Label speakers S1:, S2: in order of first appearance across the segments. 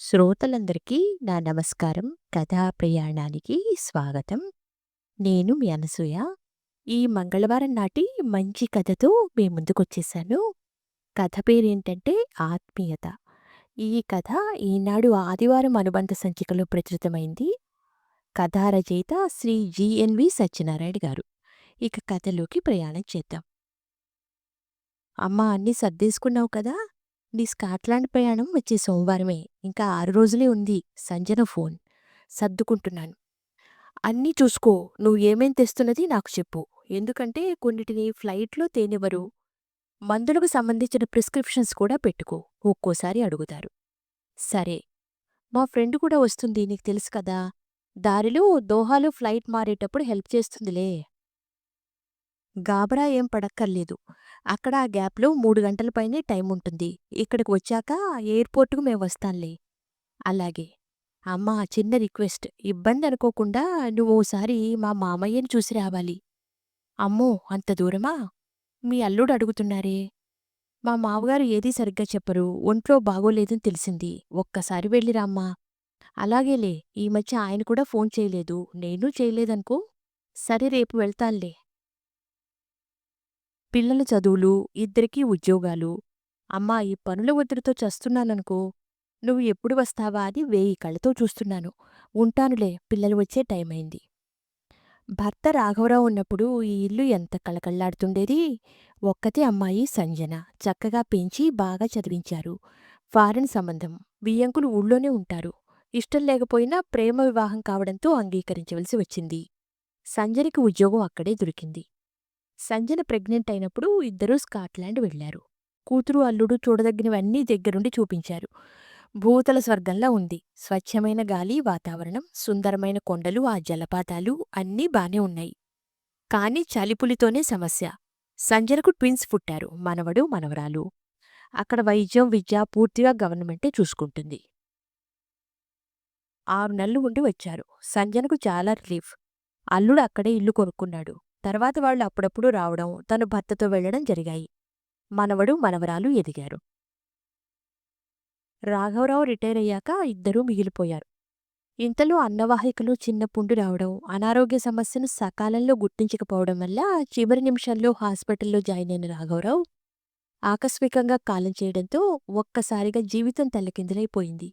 S1: శ్రోతలందరికీ నా నమస్కారం. కథా ప్రయాణానికి స్వాగతం. నేను మీ అనసూయ. ఈ మంగళవారం నాటి మంచి కథతో మీ ముందుకొచ్చేసాను. కథ పేరేంటంటే 'ఆత్మీయత'. ఈ కథ ఈనాడు ఆదివారం అనుబంధ సంచికలో ప్రచురితమైంది. కథా రచయిత శ్రీ జీఎన్వి సత్యనారాయణ గారు. ఇక కథలోకి ప్రయాణం చేద్దాం. అమ్మా అన్నీ సర్దేసుకున్నావు కదా! నీ స్కాట్లాండ్ ప్రయాణం వచ్చే సోమవారమే. ఇంకా ఆరు రోజులే ఉంది. సంజన ఫోన్. సర్దుకుంటున్నాను. అన్నీ చూసుకో. నువ్వు ఏమేం తెస్తున్నది నాకు చెప్పు. ఎందుకంటే కొన్నిటిని ఫ్లైట్‌లో తేనివ్వరు. మందులకు సంబంధించిన ప్రిస్క్రిప్షన్స్ కూడా పెట్టుకో. ఒక్కోసారి అడుగుతారు. సరే. మా ఫ్రెండ్ కూడా వస్తుంది నీకు తెలుసు కదా! దారిలో దోహాలో ఫ్లైట్ మారేటప్పుడు హెల్ప్ చేస్తుందిలే. గాబరా ఏం పడక్కర్లేదు. అక్కడ ఆ గ్యాప్‌లో మూడు గంటల పైనే టైముంటుంది. ఇక్కడికి వచ్చాక ఎయిర్‌పోర్ట్‌కు మేం వస్తాంలే. అలాగే. అమ్మా చిన్న రిక్వెస్ట్. ఇబ్బంది అనుకోకుండా నువ్వు ఓసారి మా మామయ్యని చూసి రావాలి. అమ్మో! అంత దూరమా? మీ అల్లుడు అడుగుతున్నారే. మా మావగారు ఏదీ సరిగ్గా చెప్పరు. ఒంట్లో బాగోలేదని తెలిసింది. ఒక్కసారి వెళ్ళి రామ్మా. అలాగేలే. ఈ మధ్య ఆయన కూడా ఫోన్ చేయలేదు. నేనూ చేయలేదనుకో. సరే రేపు వెళ్తాన్లే. పిల్లల చదువులు, ఇద్దరికీ ఉద్యోగాలు. అమ్మా ఈ పనుల ఒత్తిడితో చస్తున్నాననుకో. నువ్వు ఎప్పుడు వస్తావా అని వేయి కళ్ళతో చూస్తున్నాను. ఉంటానులే పిల్లలు వచ్చే టైమయింది. భర్త రాఘవరావు ఉన్నప్పుడు ఈ ఇల్లు ఎంత కళకళలాడుతుండేది. ఒక్కతే అమ్మాయి సంజన. చక్కగా పెంచి బాగా చదివించారు. ఫారెన్ సంబంధం. వియ్యంకులు ఊళ్ళోనే ఉంటారు. ఇష్టం లేకపోయినా ప్రేమ వివాహం కావడంతో అంగీకరించవలసి వచ్చింది. సంజనకి ఉద్యోగం అక్కడే దొరికింది. సంజన ప్రెగ్నెంట్ అయినప్పుడు ఇద్దరూ స్కాట్లాండ్ వెళ్ళారు. కూతురు అల్లుడు చూడదగినవన్నీ దగ్గరుండి చూపించారు. భూతల స్వర్గంలా ఉంది. స్వచ్ఛమైన గాలి, వాతావరణం, సుందరమైన కొండలు, ఆ జలపాతాలు అన్నీ బానే ఉన్నాయి. కానీ చలిపులితోనే సమస్య. సంజనకు ట్విన్స్ పుట్టారు. మనవడు, మనవరాలు. అక్కడ వైద్యం, విద్య పూర్తిగా గవర్నమెంటే చూసుకుంటుంది. ఆరు నెలలు ఉండి వచ్చారు. సంజనకు చాలా రిలీఫ్. అల్లుడు అక్కడే ఇల్లు కొనుక్కున్నాడు. తర్వాత వాళ్ళు అప్పుడప్పుడు రావడం, తను భర్తతో వెళ్ళడం జరిగాయి. మనవడు, మనవరాలు ఎదిగారు. రాఘవరావు రిటైరయ్యాక ఇద్దరూ మిగిలిపోయారు. ఇంతలో అన్నవాహికలో చిన్న పుండు రావడం, అనారోగ్య సమస్యను సకాలంలో గుర్తించకపోవడం వల్ల చివరి నిమిషంలో హాస్పిటల్లో జాయిన్ అయిన రాఘవరావు ఆకస్మికంగా కాలం చేయడంతో ఒక్కసారిగా జీవితం తల్లకిందులైపోయింది.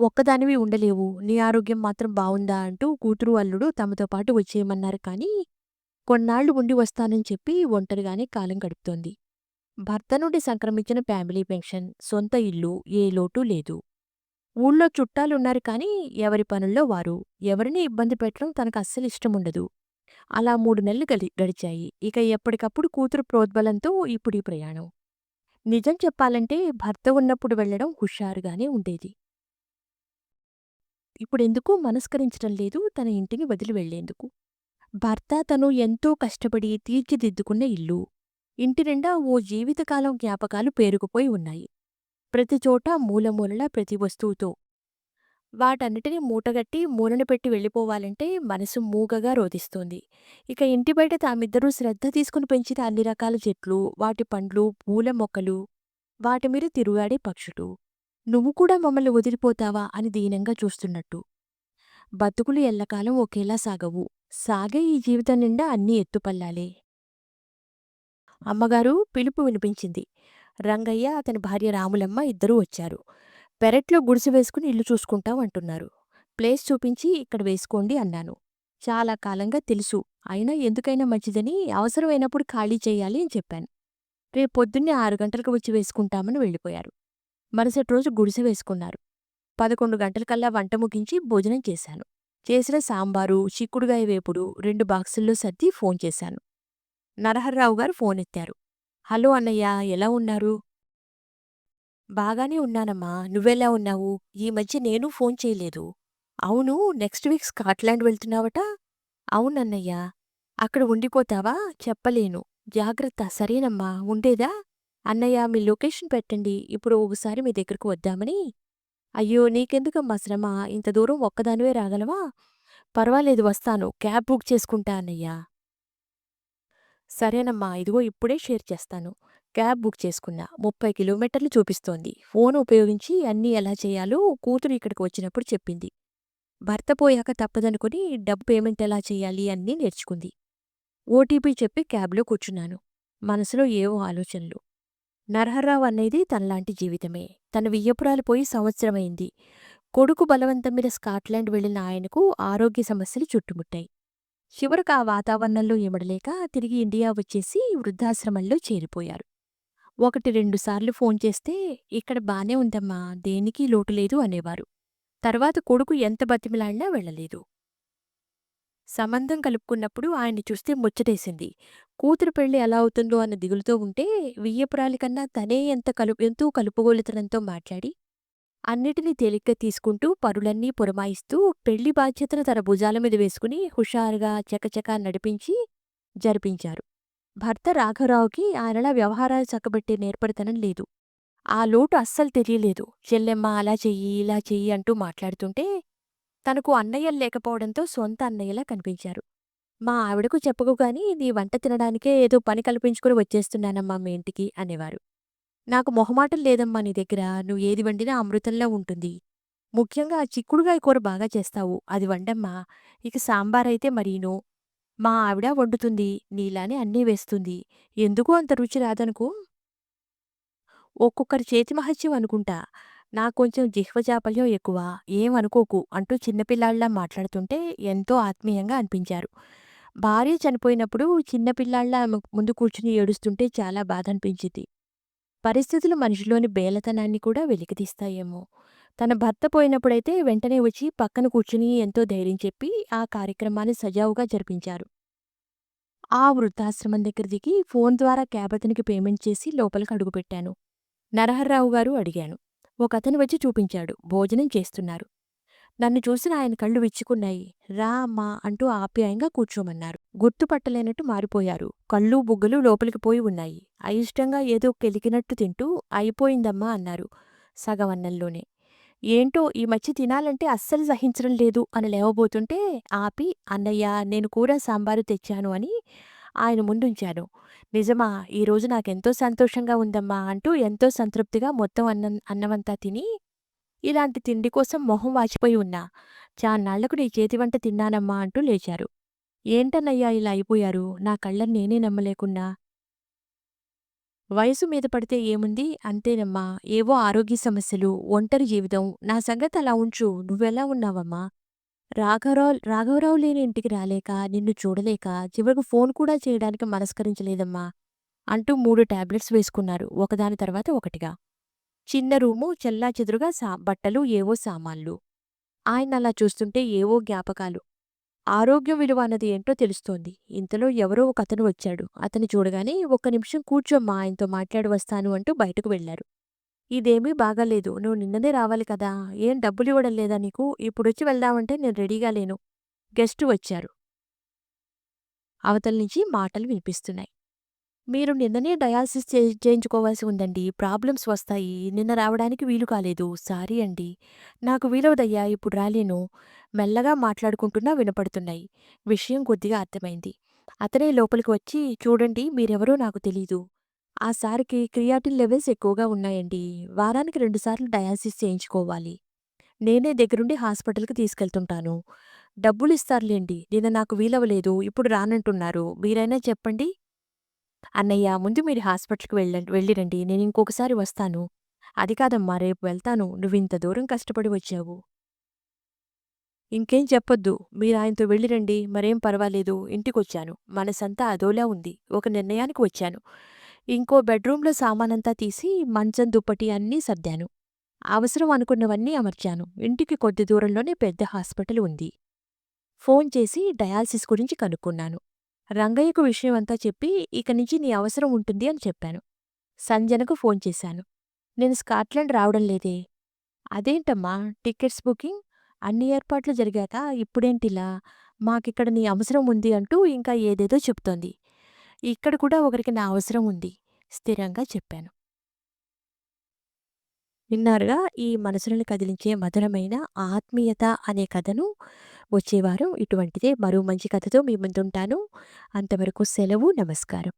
S1: ఒక్కదానివి ఉండలేవు. నీ ఆరోగ్యం మాత్రం బావుందా అంటూ కూతురు, అల్లుడు తమతో పాటు వచ్చేయమన్నారు కానీ కొన్నాళ్ళు ఉండి వస్తానని చెప్పి ఒంటరిగానే కాలం గడుపుతోంది. భర్త నుండి సంక్రమించిన ఫ్యామిలీ పెన్షన్, సొంత ఇల్లు ఏ లోటూ లేదు. ఊళ్ళో చుట్టాలున్నారు కానీ ఎవరి పనుల్లో వారు. ఎవరిని ఇబ్బంది పెట్టడం తనకు అస్సలు ఇష్టముండదు. అలా మూడు నెలలు గడి గడిచాయి. ఇక ఎప్పటికప్పుడు కూతురు ప్రోద్బలంతో ఇప్పుడీ ప్రయాణం. నిజం చెప్పాలంటే భర్త ఉన్నప్పుడు వెళ్ళడం హుషారుగానే ఉండేది. ఇప్పుడెందుకు మనస్కరించడం లేదు తన ఇంటిని వదిలి వెళ్ళేందుకు. భర్త తను ఎంతో కష్టపడి తీర్చిదిద్దుకున్న ఇల్లు. ఇంటి నిండా ఓ జీవితకాలం జ్ఞాపకాలు పేరుకుపోయి ఉన్నాయి. ప్రతిచోటా మూలమూలలా ప్రతి వస్తువుతో. వాటన్నిటినీ మూటగట్టి మూలన పెట్టి వెళ్ళిపోవాలంటే మనసు మూగగా రోధిస్తోంది ఇక ఇంటి బయట తామిద్దరూ శ్రద్ధ తీసుకుని పెంచిన అన్ని రకాల చెట్లు, వాటి పండ్లు, పూల మొక్కలు, వాటిమీద తిరుగాడే పక్షులు. నువ్వు కూడా మమ్మల్ని వదిలిపోతావా అని దీనంగా చూస్తున్నట్టు. బతుకులు ఎల్లకాలం ఒకేలా సాగవు. సాగే ఈ జీవితం నిండా అన్నీ ఎత్తుపల్లాలే. అమ్మగారు పిలుపు వినిపించింది. రంగయ్య, అతని భార్య రాములమ్మ ఇద్దరూ వచ్చారు. పెరట్లో గుడిసె వేసుకుని ఇల్లు చూసుకుంటాం అంటున్నారు. ప్లేస్ చూపించి ఇక్కడ వేసుకోండి అన్నాను. చాలా కాలంగా తెలుసు. అయినా ఎందుకైనా మంచిదని అవసరమైనప్పుడు ఖాళీ చెయ్యాలి అని చెప్పాను. రేపొద్దున్నే ఆరు గంటలకు వచ్చి వేసుకుంటామని వెళ్ళిపోయారు. మరుసటి రోజు గుడిసె వేసుకున్నారు. పదకొండు గంటలకల్లా వంట ముగించి భోజనం చేశాను. చేసిన సాంబారు, చిక్కుడుగాయ వేపుడు రెండు బాక్సుల్లో సర్ది ఫోన్ చేశాను. నరహర్రావు గారు ఫోనెత్తారు. హలో అన్నయ్య ఎలా ఉన్నారు? బాగానే ఉన్నానమ్మా. నువ్వెలా ఉన్నావు? ఈ మధ్య నేనూ ఫోన్ చేయలేదు. అవును నెక్స్ట్ వీక్ స్కాట్లాండ్ వెళ్తున్నావట? అవునన్నయ్య. అక్కడ ఉండిపోతావా? చెప్పలేను. జాగ్రత్త సరేనమ్మా ఉండేదా? అన్నయ్య మీ లొకేషన్ పెట్టండి. ఇప్పుడు ఒకసారి మీ దగ్గరకు వద్దామని. అయ్యో నీకెందుకమ్మా శ్రమ? ఇంత దూరం ఒక్కదానివే రాగలవా? పర్వాలేదు వస్తాను. క్యాబ్ బుక్ చేసుకుంటా అన్నయ్యా సరేనమ్మా ఇదిగో ఇప్పుడే షేర్ చేస్తాను. క్యాబ్ బుక్ చేసుకున్నా ముప్పై కిలోమీటర్లు చూపిస్తోంది ఫోన్ ఉపయోగించి అన్నీ ఎలా చేయాలో కూతురు ఇక్కడికి వచ్చినప్పుడు చెప్పింది భర్త పోయాక తప్పదనుకుని డబ్బు పేమెంట్ ఎలా చేయాలి అన్నీ నేర్చుకుంది ఓటీపీ చెప్పి క్యాబ్లో కూర్చున్నాను మనసులో ఏవో ఆలోచనలు నరహర్రావు అనేది తనలాంటి జీవితమే. తన వియ్యపురాలు పోయి సంవత్సరమైంది. కొడుకు బలవంతం మీద స్కాట్లాండ్ వెళ్ళిన ఆయనకు ఆరోగ్య సమస్యలు చుట్టుముట్టాయి. చివరకు ఆ వాతావరణంలో ఇమడలేక తిరిగి ఇండియా వచ్చేసి వృద్ధాశ్రమంలో చేరిపోయారు. ఒకటి రెండుసార్లు ఫోన్ చేస్తే ఇక్కడ బానే ఉందమ్మా దేనికి లోటు లేదు అనేవారు. తర్వాత కొడుకు ఎంత బతిమిలాడినా వెళ్ళలేదు. సంబంధం కలుపుకున్నప్పుడు ఆయన్ని చూస్తే ముచ్చటేసింది. కూతురు పెళ్ళి ఎలా అవుతుందో అన్న దిగులుతో ఉంటే వియ్యపురాలి కన్నా తనే ఎంత కలు ఎంతో కలుపుగోలుతనంతో మాట్లాడి అన్నిటినీ తేలిగ్గా తీసుకుంటూ పరులన్నీ పురమాయిస్తూ పెళ్ళి బాధ్యతను తన భుజాల మీద వేసుకుని హుషారుగా చకచకా నడిపించి జరిపించారు. భర్త రాఘవరావుకి ఆయనలా వ్యవహారాలు చక్కబెట్టే నేర్పరితనం లేదు. ఆ లోటు అస్సలు తెలియలేదు. చెల్లెమ్మ అలా చెయ్యి ఇలా చెయ్యి అంటూ మాట్లాడుతుంటే తనకు అన్నయ్యలు లేకపోవడంతో సొంత అన్నయ్యలా కనిపించారు. మా ఆవిడకు చెప్పకుగాని నీ వంట తినడానికే ఏదో పని కల్పించుకుని వచ్చేస్తున్నానమ్మా మీ ఇంటికి అనేవారు. నాకు మొహమాటం లేదమ్మా నీ దగ్గర నువ్వు ఏది వండినా అమృతంలో ఉంటుంది. ముఖ్యంగా చిక్కుడుగాయ కూర బాగా చేస్తావు అది వండమ్మా. ఇక సాంబారైతే మరీను. మా ఆవిడ వండుతుంది నీలానే అన్నీ వేస్తుంది. ఎందుకు అంత రుచి రాదనుకో? ఒక్కొక్కరి చేతి మహత్యం అనుకుంటా. నాకు కొంచెం జిహ్వజాపల్యం ఎక్కువ ఏమనుకోకు అంటూ చిన్నపిల్లాళ్ళ మాట్లాడుతుంటే ఎంతో ఆత్మీయంగా అనిపించారు. భార్య చనిపోయినప్పుడు చిన్నపిల్లాళ్ళ ముందు కూర్చుని ఏడుస్తుంటే చాలా బాధ అనిపించింది పరిస్థితులు మనిషిలోని బేలతనాన్ని కూడా వెలికితీస్తాయేమో. తన భర్త పోయినప్పుడైతే వెంటనే వచ్చి పక్కన కూర్చుని ఎంతో ధైర్యం చెప్పి ఆ కార్యక్రమాన్ని సజావుగా జరిపించారు. ఆ వృద్ధాశ్రమం దగ్గర దిగి ఫోన్ ద్వారా క్యాబ్ అతనికి పేమెంట్ చేసి లోపలికి అడుగుపెట్టాను. నరహర్రావు గారు అడిగాను. ఒకతను వచ్చి చూపించాడు. భోజనం చేస్తున్నారు. నన్ను చూసిన ఆయన కళ్ళు విచ్చుకున్నాయి. రా అమ్మా అంటూ ఆప్యాయంగా కూర్చోమన్నారు. గుర్తుపట్టలేనట్టు మారిపోయారు. కళ్ళు బుగ్గలు లోపలికి పోయి ఉన్నాయి. అయిష్టంగా ఏదో కెలికినట్టు తింటూ అయిపోయిందమ్మా అన్నారు సగం అన్నంలోనే ఏంటో ఈ మధ్య తినాలంటే అస్సలు సహించడం లేదు అని లేవబోతుంటే ఆపి అన్నయ్య నేను కూర సాంబారు తెచ్చాను అని ఆయన ముందుంచాను నిజమా ఈరోజు నాకెంతో సంతోషంగా ఉందమ్మా అంటూ ఎంతో సంతృప్తిగా మొత్తం అన్నం అన్నమంతా తిని ఇలాంటి తిండి కోసం మొహం వాచిపోయి ఉన్నా. చాన్నాళ్ళకు నీ చేతివంట తిన్నానమ్మా అంటూ లేచారు. ఏంటన్నయ్యా ఇలా అయిపోయారు? నా కళ్ళని నేనే నమ్మలేకున్నా. వయసు మీద పడితే ఏముంది? అంతేనమ్మా ఏవో ఆరోగ్య సమస్యలు ఒంటరి జీవితం. నా సంగతి అలా ఉంచు నువ్వెలా ఉన్నావమ్మా? రాఘవరావు రాఘవరావు లేని ఇంటికి రాలేక నిన్ను చూడలేక చివరకు ఫోన్ కూడా చేయడానికి మనస్కరించలేదమ్మా అంటూ మూడు టాబ్లెట్స్ వేసుకున్నారు. ఒకదాని తర్వాత ఒకటిగా. చిన్న రూము చెల్లాచెదురుగా సా బట్టలు ఏవో సామాన్లు. ఆయన అలా చూస్తుంటే ఏవో జ్ఞాపకాలు. ఆరోగ్యం విలువ అన్నది ఏంటో తెలుస్తోంది. ఇంతలో ఎవరో ఒక అతను వచ్చాడు. అతను చూడగానే ఒక్క నిమిషం కూర్చోమ్మా ఆయనతో మాట్లాడి వస్తాను అంటూ బయటకు వెళ్ళారు ఇదేమీ బాగాలేదు. నువ్వు నిన్ననే రావాలి కదా. ఏం డబ్బులు ఇవ్వడం లేదా నీకు? ఇప్పుడొచ్చి వెళ్దామంటే నేను రెడీగా లేను. గెస్టు వచ్చారు. అవతల నుంచి మాటలు వినిపిస్తున్నాయి. మీరు నిన్ననే డయాలసిస్ చేయించుకోవాల్సి ఉందండి. ప్రాబ్లమ్స్ వస్తాయి. నిన్న రావడానికి వీలు కాలేదు. సారీ అండి. నాకు వీలవదయ్యా. ఇప్పుడు రాలేను. మెల్లగా మాట్లాడుకుంటున్నా వినపడుతున్నాయి. విషయం కొద్దిగా అర్థమైంది. అతనే లోపలికి వచ్చి చూడండి మీరెవరో నాకు తెలీదు. ఆ సారికి క్రియాటిన్ లెవెల్స్ ఎక్కువగా ఉన్నాయండి. వారానికి రెండుసార్లు డయాలసిస్ చేయించుకోవాలి. నేనే దగ్గరుండి హాస్పిటల్కి తీసుకెళ్తుంటాను. డబ్బులు ఇస్తారులేండి. నిన్న నాకు వీలవ్వలేదు. ఇప్పుడు రానంటున్నారు. మీరైనా చెప్పండి. అన్నయ్య ముందు మీరు హాస్పిటల్కి వెళ్ళండి వెళ్ళిరండి. నేను ఇంకొకసారి వస్తాను. అది కాదమ్మా రేపు వెళ్తాను. నువ్వింత దూరం కష్టపడి వచ్చావు. ఇంకేం చెప్పొద్దు. మీరు ఆయనతో వెళ్ళిరండి. మరేం పర్వాలేదు. ఇంటికొచ్చాను. మనసంతా అదోలా ఉంది. ఒక నిర్ణయానికి వచ్చాను. ఇంకో బెడ్రూంలో సామానంతా తీసి మంచం దుప్పటి అన్నీ సర్దాను. అవసరం అనుకున్నవన్నీ అమర్చాను. ఇంటికి కొద్ది దూరంలోనే పెద్ద హాస్పిటల్ ఉంది. ఫోన్ చేసి డయాలసిస్ గురించి కనుక్కున్నాను. రంగయ్యకు విషయమంతా చెప్పి ఇక నుంచి నీ అవసరం ఉంటుంది అని చెప్పాను. సంజనకు ఫోన్ చేశాను. నేను స్కాట్లాండ్ రావడం లేదే. అదేంటమ్మా? Tickets booking? అన్ని ఏర్పాట్లు జరిగాక ఇప్పుడేంటిలా? మాకిక్కడ నీ అవసరం ఉంది అంటూ ఇంకా ఏదేదో చెప్తోంది. ఇక్కడ కూడా ఒకరికి నా అవసరం ఉంది. స్థిరంగా చెప్పాను. విన్నారుగా? ఈ మనసులను కదిలించే మధురమైన ఆత్మీయత అనే కథను వచ్చేవారం ఇటువంటిదే. మరో మంచి కథతో మీ ముందుంటాను. అంతవరకు సెలవు నమస్కారం.